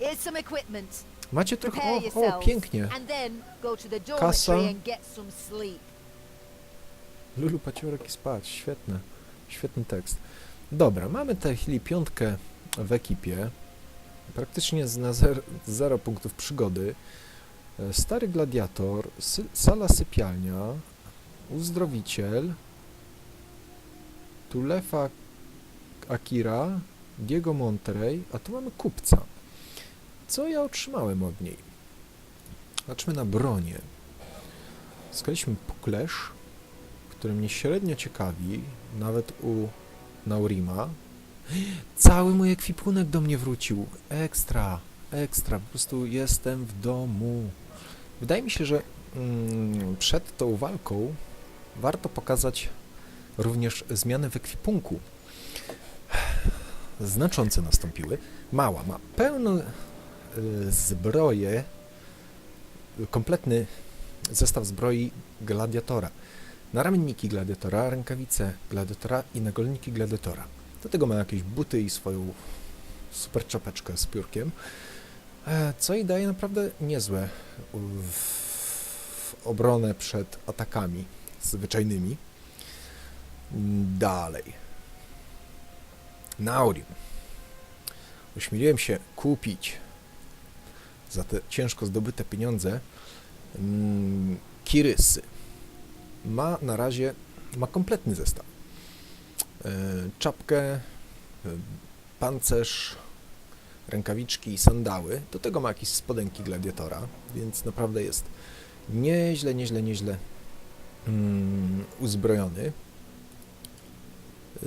Here's some equipment. Macie trochę... O, o, pięknie. And then go to the Kasa. dormitory and get some sleep. Lulu, paciorek i spać. Świetne. Świetny tekst. Dobra, mamy w tej chwili piątkę w ekipie. Praktycznie z na zer, zero punktów przygody. E, Stary gladiator, sy, sala sypialnia, uzdrowiciel, Tulefa Akira, Diego Monterey, a tu mamy kupca. Co ja otrzymałem od niej? Zobaczmy na bronię. Skaliśmy puklesz, który mnie średnio ciekawi, nawet u Naurima. Cały mój ekwipunek do mnie wrócił. Ekstra, ekstra, po prostu jestem w domu. Wydaje mi się, że mm, przed tą walką warto pokazać również zmiany w ekwipunku. Znaczące nastąpiły. Mała ma pełno zbroję, kompletny zestaw zbroi gladiatora. Naramienniki gladiatora, rękawice gladiatora i nagolniki gladiatora. Do tego ma jakieś buty i swoją super czapeczkę z piórkiem, e, co jej daje naprawdę niezłe w obronę przed atakami zwyczajnymi. Dalej. Naurim. Ośmieliłem się kupić za te ciężko zdobyte pieniądze mm, kirysy ma na razie ma kompletny zestaw. E, Czapkę, e, pancerz, rękawiczki i sandały. Do tego ma jakieś spodenki gladiatora, więc naprawdę jest nieźle, nieźle, nieźle mm, uzbrojony.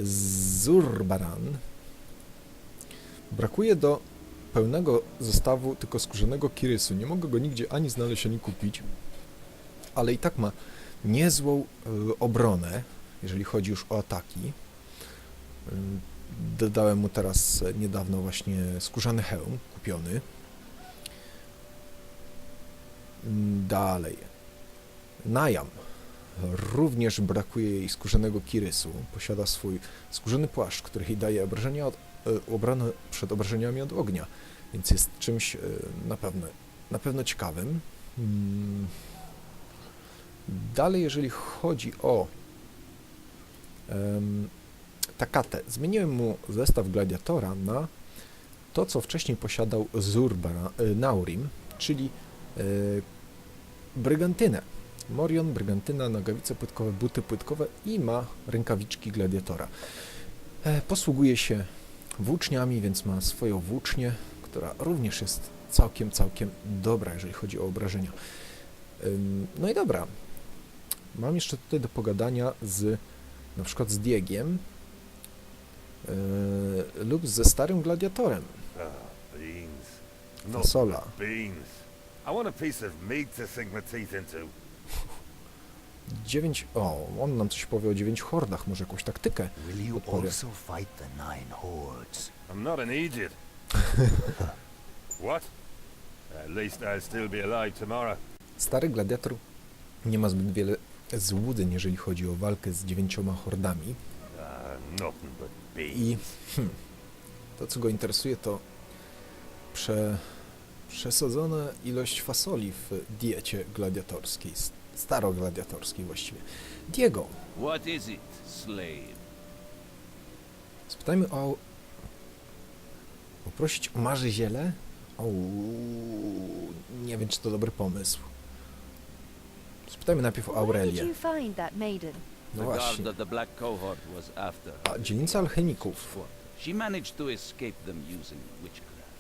Zurbaran. Brakuje do pełnego zestawu tylko skórzanego kirysu. Nie mogę go nigdzie ani znaleźć, ani kupić, ale i tak ma niezłą y, obronę, jeżeli chodzi już o ataki. Y, Dodałem mu teraz e, niedawno właśnie skórzany hełm kupiony. Dalej. Najam. Również brakuje jej skórzanego kirysu. Posiada swój skórzany płaszcz, który jej daje obrażenia od, e, obronę przed obrażeniami od ognia, więc jest czymś e, na pewno, na pewno ciekawym. Mm. Dalej, jeżeli chodzi o um, Takatę, zmieniłem mu zestaw gladiatora na to, co wcześniej posiadał Zurbara, e, Naurim, czyli e, brygantynę. Morion, brygantyna, nogawice płytkowe, buty płytkowe i ma rękawiczki gladiatora. E, posługuje się włóczniami, więc ma swoją włócznię, która również jest całkiem, całkiem dobra, jeżeli chodzi o obrażenia. No i dobra. Mam jeszcze tutaj do pogadania z na przykład z Diegiem yy, lub ze starym gladiatorem. Ah, Fasola. beans. I want a piece of meat to sink my teeth into. Dziewięć. O, on nam coś powie o dziewięciu hordach, może jakąś taktykę. Will you Odpowie. also fight the nine hordes? I'm not an idiot. what? At least I'll still be alive tomorrow. Stary gladiator nie ma zbyt wiele złudzeń, jeżeli chodzi o walkę z dziewięcioma hordami. Uh. I hmm, to, co go interesuje, to prze, przesadzona ilość fasoli w diecie gladiatorskiej, starogladiatorskiej właściwie. Diego, What is it, slave? spytajmy o... Poprosić o marze ziele? O, nie wiem, czy to dobry pomysł. Spytajmy najpierw o Aurelię. No właśnie. A, dzielnica alchemików. She managed to escape them using witchcraft,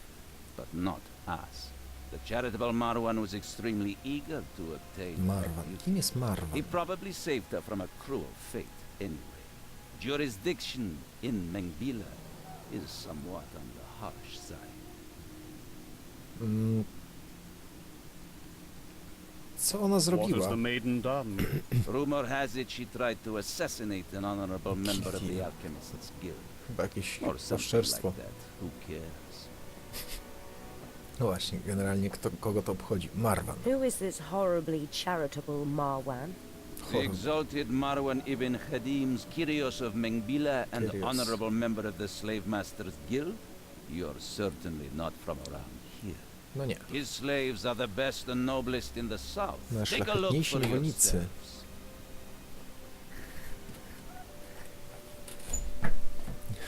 but not us. The charitable Marwan was extremely eager to obtain her Marwan. beauty. Kim jest Marwan? He probably saved her from a cruel fate anyway. Jurisdiction in Mengbila is somewhat on the harsh side. Mm. Co ona What has zrobiła? the maiden done? Rumor has it she tried to assassinate an honorable member of the Alchemists Guild. Chyba jakieś Or something oszczerstwo. like that. Who cares? No właśnie, generalnie kto, kogo to obchodzi? Marwan. Who is this horribly charitable Marwan? The exalted Marwan ibn Khadim's Kyrios of Mengbila and Kyrios. honorable member of the Slave Masters Guild? You're certainly not from around here. No nie. His slaves are the best and noblest in the south. Take a look for niewolnicy. yourselves.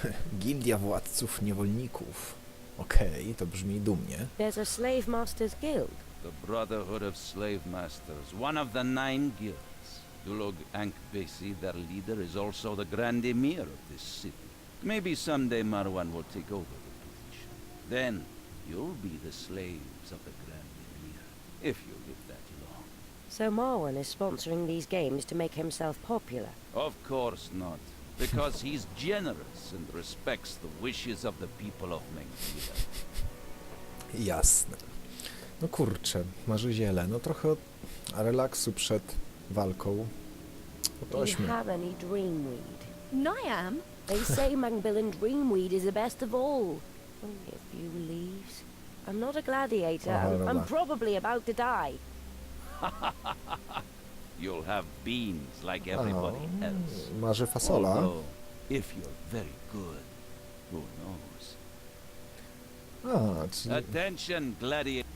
Gildia Władców Niewolników. Okej, to brzmi dumnie. There's a slave master's guild. The Brotherhood of Slave Masters, one of the nine guilds. Dulog Ankbesi, their leader, is also the Grand Emir of this city. Maybe someday Marwan will take over the position. Then you'll be the slaves of the Grand Emir, if you live that long. So Marwan is sponsoring these games to make himself popular. Of course not, because he's generous and respects the wishes of the people of Mengira. Jasne. No kurczę, marzy ziele. No trochę relaksu przed walką. Do you have any dreamweed? Niam? They say Mangbillan dreamweed is the best of all. Only a few leaves. I'm not a gladiator. Oh, I'm, I'm dobra. probably about to die. You'll have beans like everybody else. marzy fasola. Although, if you're very good, who knows? A, czyli... Attention, gladiator.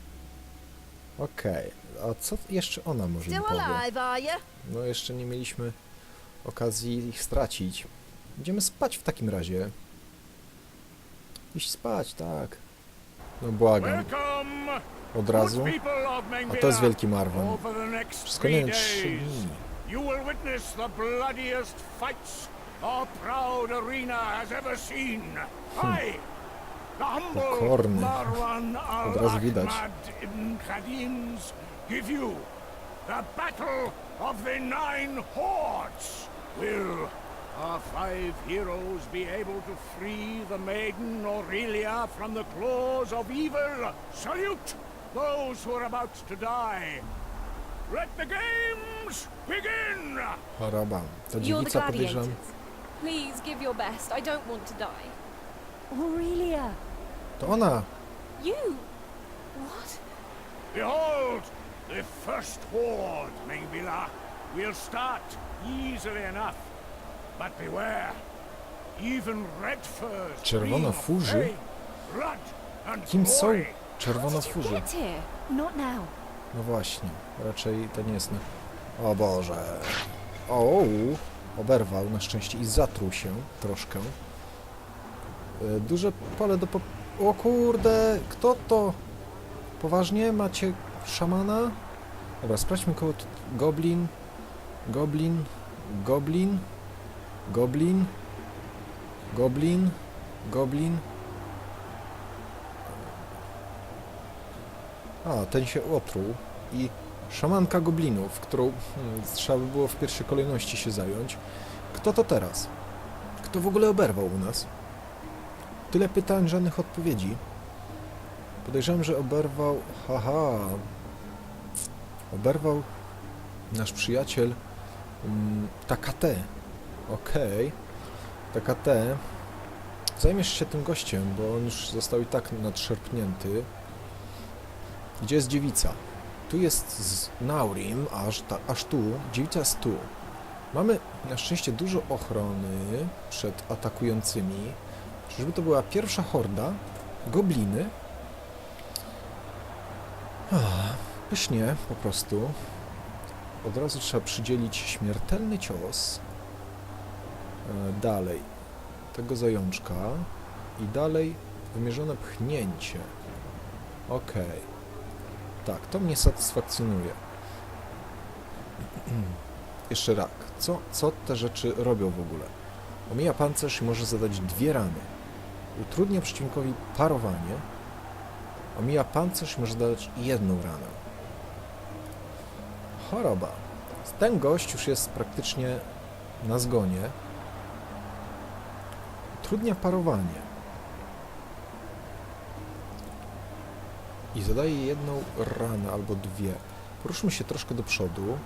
Okej. A co jeszcze ona może mi Still powie? alive, are you? No jeszcze nie mieliśmy okazji ich stracić. Idziemy spać w takim razie. Iść spać, tak. No błagam. Welcome, Od razu. good people of A to jest wielki Marwan. Over the next Wszystko nie trzy dni. you will witness the bloodiest fights our proud arena has ever seen. Hmm. I, the humble. Marwan Od razu widać. al-Ahmad ibn Khadim's, give you the battle of the nine hordes. Will our five heroes be able to free the maiden Aurelia from the claws of evil? Salute those who are about to die. Let the games begin! Choroba. To You're the dziewica gladiators. Please give your best. I don't want to die. Aurelia! To ona! You? What? Behold, the first horde, Mengbila. We'll start easily enough. But beware, even red furs Czerwonofurzy? scream of pain, blood and Kim są glory. Not now. No właśnie, raczej to nie jest... na- O Boże. O, oberwał na szczęście i zatruł się troszkę. E, Duże pole do... Po... O kurde, kto to? Poważnie? Macie szamana? Dobra, sprawdźmy koło... Goblin, goblin, goblin, goblin, goblin, goblin. A, ten się otruł i szamanka goblinów, którą hmm, trzeba by było w pierwszej kolejności się zająć. Kto to teraz? Kto w ogóle oberwał u nas? Tyle pytań, żadnych odpowiedzi. Podejrzewam, że oberwał... Haha. Oberwał nasz przyjaciel mm, Takate. Okej. Takate. Zajmiesz się tym gościem, bo on już został i tak nadszerpnięty. Gdzie jest dziewica? Tu jest z Naurim, aż, ta, aż tu. Dziewica jest tu. Mamy na szczęście dużo ochrony przed atakującymi. Czyżby to była pierwsza horda? Gobliny? Pysznie, po prostu. Od razu trzeba przydzielić śmiertelny cios. E, dalej. Tego zajączka. I dalej wymierzone pchnięcie. Okej. Tak, to mnie satysfakcjonuje. Jeszcze rak. Co, co te rzeczy robią w ogóle? Omija pancerz i może zadać dwie rany. Utrudnia przeciwnikowi parowanie. Omija pancerz i może zadać jedną ranę. Choroba. Ten gość już jest praktycznie na zgonie. Utrudnia parowanie. I zadaje jedną ranę albo dwie. Poruszmy się troszkę do przodu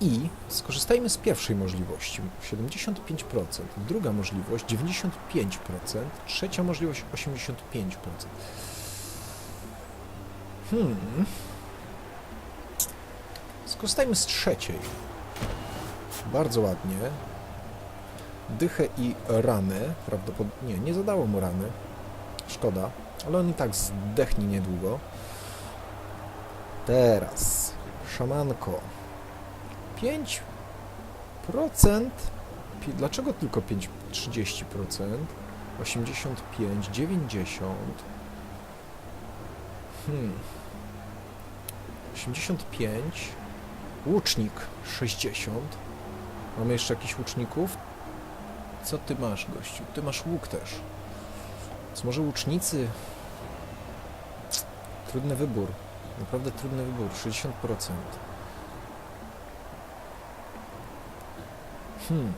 i skorzystajmy z pierwszej możliwości 75%, druga możliwość 95%, trzecia możliwość 85%. Hmm. Skorzystajmy z trzeciej. Bardzo ładnie. Dychę i ranę. Prawdopodobnie. Nie, nie zadało mu rany. Szkoda. Ale on i tak zdechnie niedługo. Teraz. Szamanko. 5%. Pi- Dlaczego tylko 5? 30%. 85, 90. Hmm. 85. Łucznik 60. Mamy jeszcze jakichś łuczników? Co ty masz, gościu? Ty masz łuk też. Więc może łucznicy? Trudny wybór. Naprawdę trudny wybór. 60%. Hmm.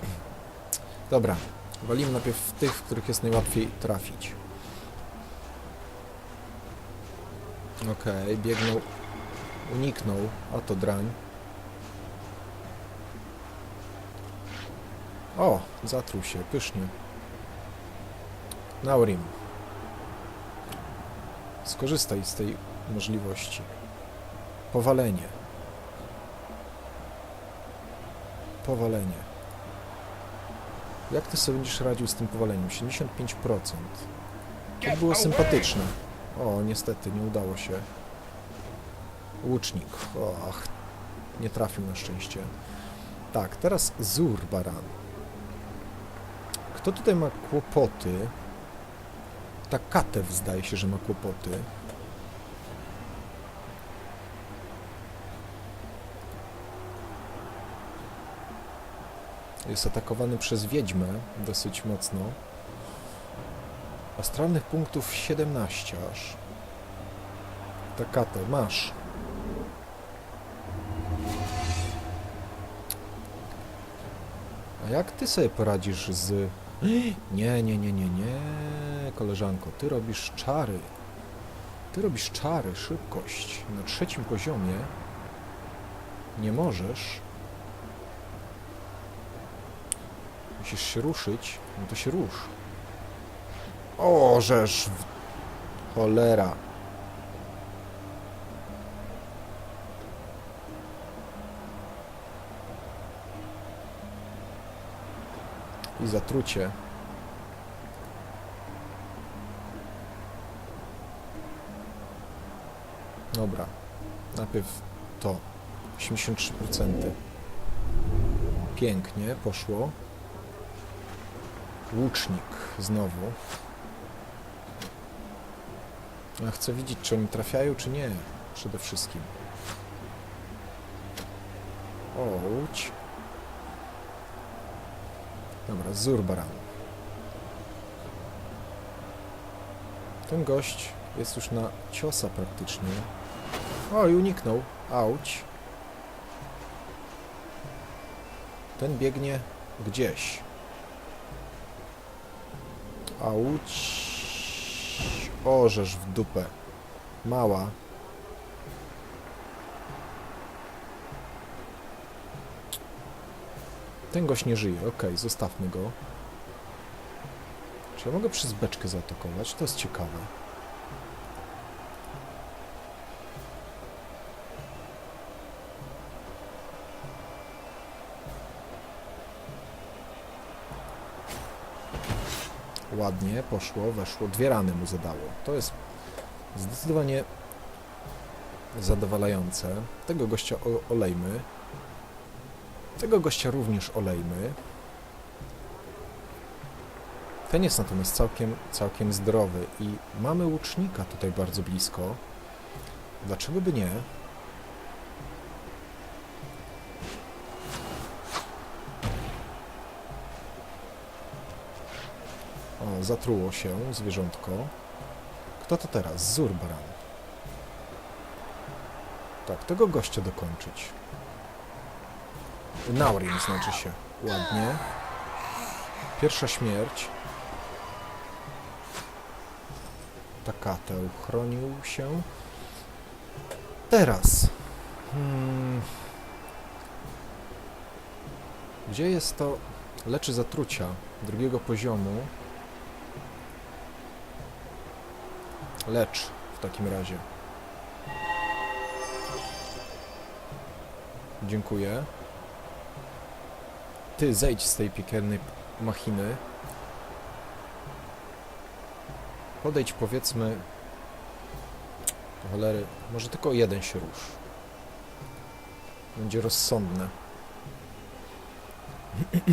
Dobra. Walimy najpierw w tych, w których jest najłatwiej trafić. Okej, biegnął. Uniknął. A to drań. O, zatruł się, pysznie. Naurim. Skorzystaj z tej możliwości. Powalenie. Powalenie. Jak ty sobie będziesz radził z tym powaleniem? 75%. To było sympatyczne. O, niestety, nie udało się. Łucznik. Och, nie trafił na szczęście. Tak, teraz Zurbaran. Kto tutaj ma kłopoty? Ta Katew zdaje się, że ma kłopoty. Jest atakowany przez wiedźmę dosyć mocno. Astralnych punktów 17 aż. Takate, masz. A jak ty sobie poradzisz z... Nie, nie, nie, nie, nie, koleżanko, ty robisz czary. Ty robisz czary, szybkość. Na trzecim poziomie nie możesz. Musisz się ruszyć, no to się rusz. O, żeż... Cholera. I zatrucie. Dobra. Najpierw to. 83%. Pięknie, poszło. Łucznik znowu. Ja chcę widzieć, czy oni trafiają, czy nie. Przede wszystkim. O, łódź. Dobra, Zurbaran. Ten gość jest już na ciosa praktycznie. O, i uniknął. Auć. Ten biegnie gdzieś. Auć. Orzesz w dupę. Mała. Ten gość nie żyje. Okej, zostawmy go. Czy ja mogę przez beczkę zaatakować? To jest ciekawe. Ładnie, poszło, weszło. Dwie rany mu zadało. To jest zdecydowanie zadowalające. Tego gościa olejmy. Tego gościa również olejmy. Ten jest natomiast całkiem, całkiem zdrowy i mamy łucznika tutaj bardzo blisko. Dlaczego by nie? Zatruło się zwierzątko. Kto to teraz? Zurbaran. Tak, tego gościa dokończyć. Naurin znaczy się. Ładnie. Pierwsza śmierć. Takateł chronił się. Teraz. Hmm. Gdzie jest to leczy zatrucia drugiego poziomu? Lecz w takim razie. Dziękuję. Ty zejdź z tej piekielnej machiny. Podejdź powiedzmy... Cholery, może tylko jeden się rusz. Będzie rozsądne.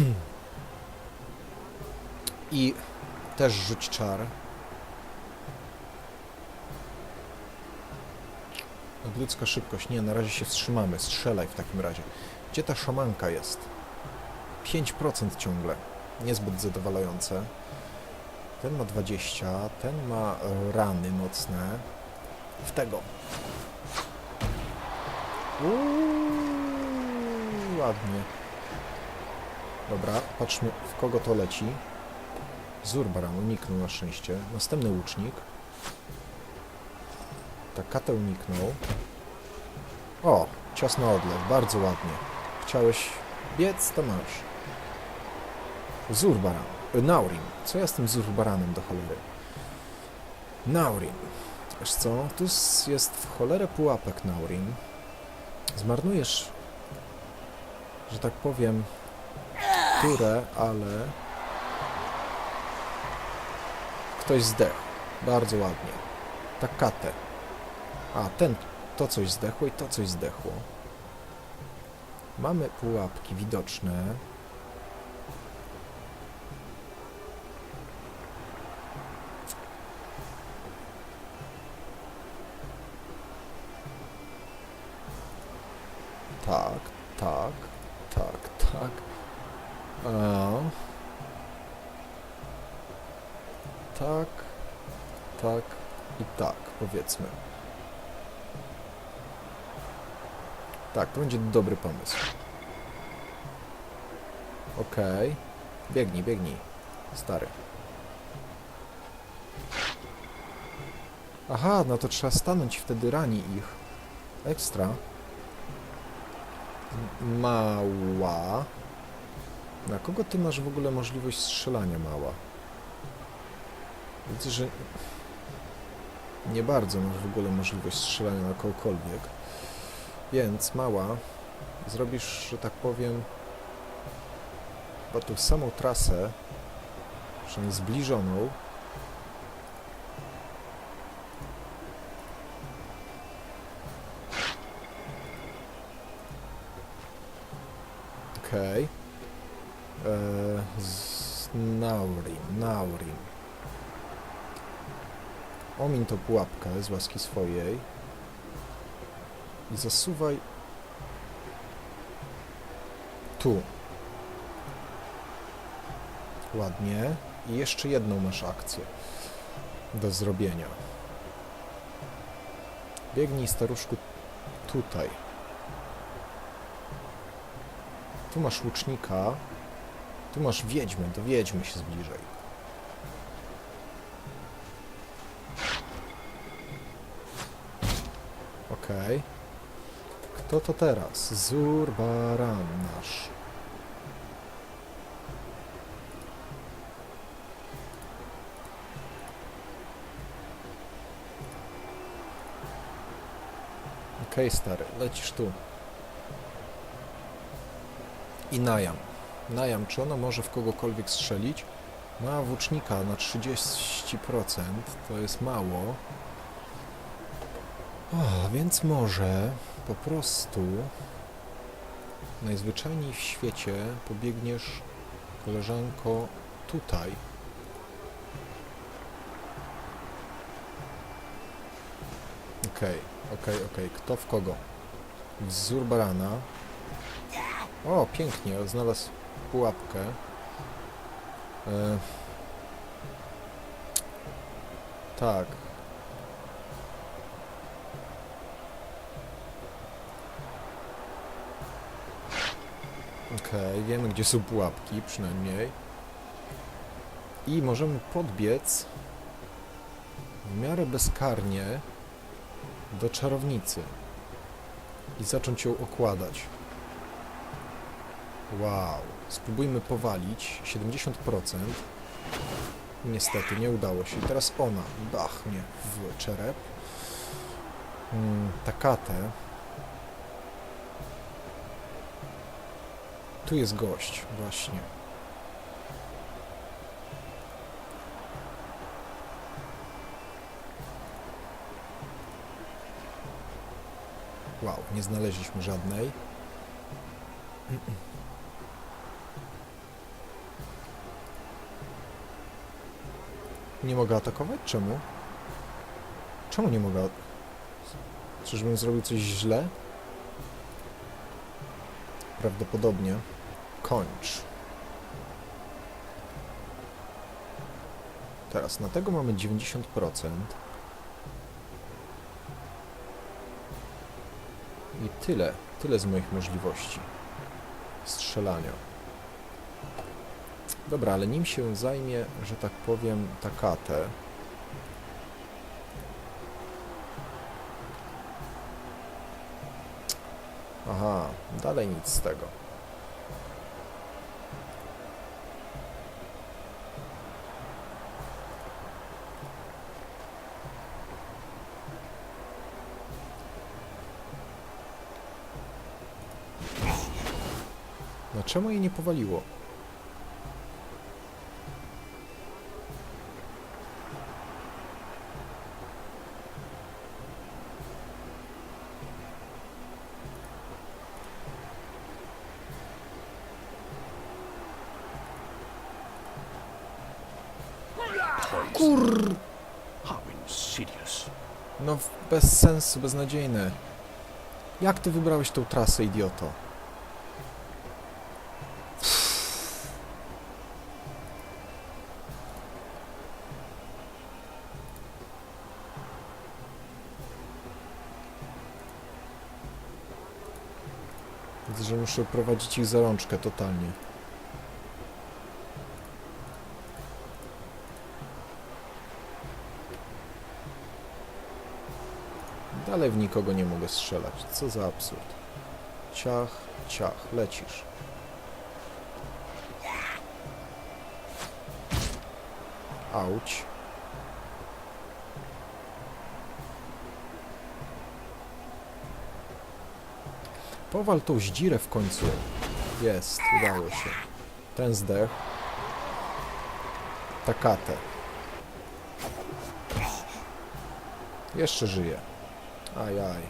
I też rzuć czar. Nadludzka szybkość. Nie, na razie się wstrzymamy. Strzelaj w takim razie. Gdzie ta szamanka jest? 5% ciągle. Niezbyt zadowalające. Ten ma 20, ten ma e, rany mocne. W tego. Uuu, ładnie. Dobra, patrzmy w kogo to leci. Zurbaran uniknął na szczęście. Następny łucznik. Takate uniknął. O, cios na odlew, bardzo ładnie. Chciałeś biec, to masz. Zurbaran. y, Naurin. Co ja z tym Zurbaranem do cholery? Naurin. Wiesz co? Tu jest w cholerę pułapek Naurin. Zmarnujesz, że tak powiem, turę, ale ktoś zdechł. Bardzo ładnie. Takate. A, ten, to coś zdechło i to coś zdechło. Mamy pułapki widoczne. Tak, tak, tak, tak. Tak, tak i tak, powiedzmy. Tak, to będzie dobry pomysł. Okej. Biegnij, biegnij. Stary. Aha, no to trzeba stanąć i wtedy rani ich. Ekstra. Mała. Na kogo ty masz w ogóle możliwość strzelania, mała? Widzę, że nie bardzo masz w ogóle możliwość strzelania na kogokolwiek. Więc mała, zrobisz, że tak powiem, chyba tą samą trasę, przynajmniej zbliżoną. Okej. Eee, z Naurin, Naurin. Omin to pułapkę z łaski swojej. I zasuwaj tu. Ładnie. I jeszcze jedną masz akcję do zrobienia. Biegnij staruszku tutaj. Tu masz łucznika. Tu masz wiedźmę, do wiedźmy się zbliżaj. Okej. Kto to teraz? Zurbaran nasz. Okej, stary, lecisz tu. I Najam. Najam, czy ona może w kogokolwiek strzelić? Ma włócznika na 30%, to jest mało. O, więc może po prostu najzwyczajniej w świecie pobiegniesz, koleżanko, tutaj. Okej, okej, okej. Kto w kogo? W Zurbarana. O, pięknie, znalazł pułapkę. E... Tak. Okej, wiemy gdzie są pułapki przynajmniej. I możemy podbiec w miarę bezkarnie do czarownicy i zacząć ją okładać. Wow, spróbujmy powalić 70%. Niestety nie udało się. Teraz ona bachnie w czerep. Mm, Takate. tu jest gość, właśnie. Wow, nie znaleźliśmy żadnej. Nie mogę atakować? Czemu? Czemu nie mogę? Czyżbym zrobił coś źle? Prawdopodobnie. Kończ. Teraz na tego mamy 90%. I tyle. Tyle z moich możliwości. Strzelania. Dobra, ale nim się zajmie, że tak powiem, Takate. Aha, dalej nic z tego. Czemu jej nie powaliło? Kur... No bez sensu, beznadziejne. Jak ty wybrałeś tą trasę, idioto? Widzę, że muszę prowadzić ich za rączkę totalnie. Dalej w nikogo nie mogę strzelać. Co za absurd. Ciach, ciach, lecisz. Auć. Powal tą zdzirę w końcu. Jest, udało się. Ten zdech. Takate. Jeszcze żyje. Ajaj.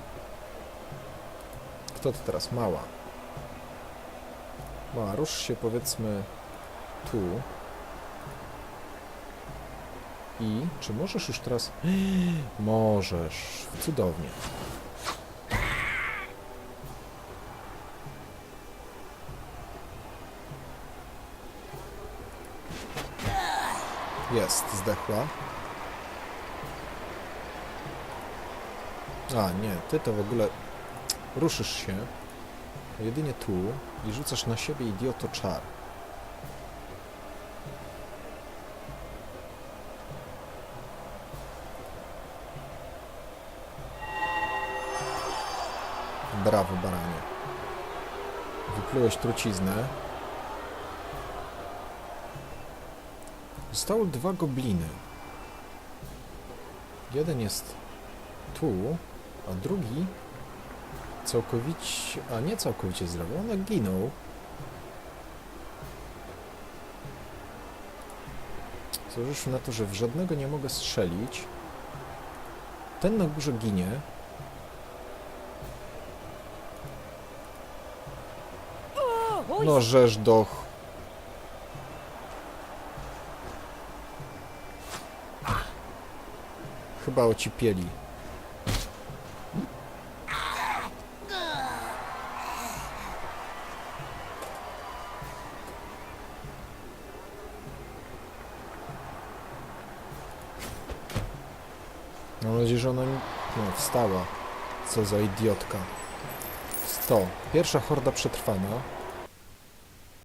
Kto to teraz? Mała. Mała, rusz się powiedzmy tu. I czy możesz już teraz... Możesz. Cudownie. Jest, zdechła. A, nie, ty to w ogóle ruszysz się jedynie tu i rzucasz na siebie idioto czar. Brawo, baranie. Wyplułeś truciznę. Zostały dwa gobliny. Jeden jest tu, a drugi całkowicie, a nie całkowicie zdrowy, on ginął. Złożysz na to, że w żadnego nie mogę strzelić. Ten na górze ginie. No żeż doch. Chyba ocipieli. Mam nadzieję, że ona mi... No, wstała. Co za idiotka. 100. Pierwsza horda przetrwana.